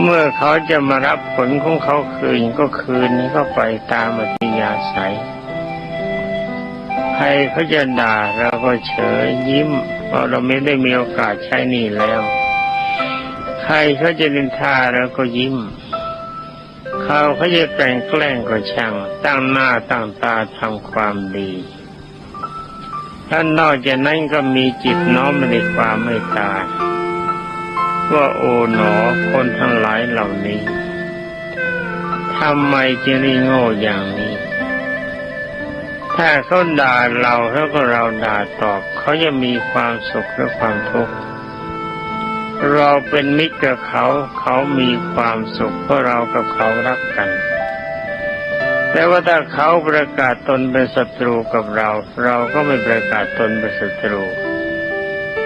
เมื่อเขาจะมารับผลของเขาคืนก็คืนนี้ก็ไปตามอัธยาศัยใครเขาจะด่าเราก็เฉยยิ้มเพราะเราไม่ได้มีโอกาสใช้หนี่แล้ว ใครเขาจะนินทาเราก็ยิ้ม เขาเขาจะแต่งแกล้งก็ช่างตั้งหน้าตั้งตาทำความดีท่านนอกจากนั้นก็มีจิตน้อมในความเมตตาย ว่าโอ๋หนอคนทั้งหลายเหล่านี้ทำไมจึงได้โง่อย่างนี้ ถ้าเขาด่าเราแล้วก็เราด่าตอบ เขาจะมีความสุขหรือความทุกข์เราเป็นมิตรกับเขา เขามีความสุขเพราะเรากับเขารักกัน แต่ว่าถ้าเขาประกาศตนเป็นศัตรูกับเรา เราก็ไม่ประกาศตนเป็นศัตรู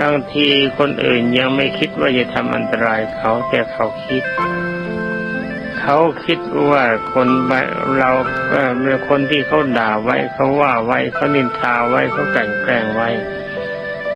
บางทีคนอื่นยังไม่คิดว่าจะทำอันตรายเขาแต่เขาคิด เขาคิดว่าคนเราเอ่อคนที่เขาด่าไว้เขาว่าไว้เขานินทาไว้เขากลั่นแกล้งไว้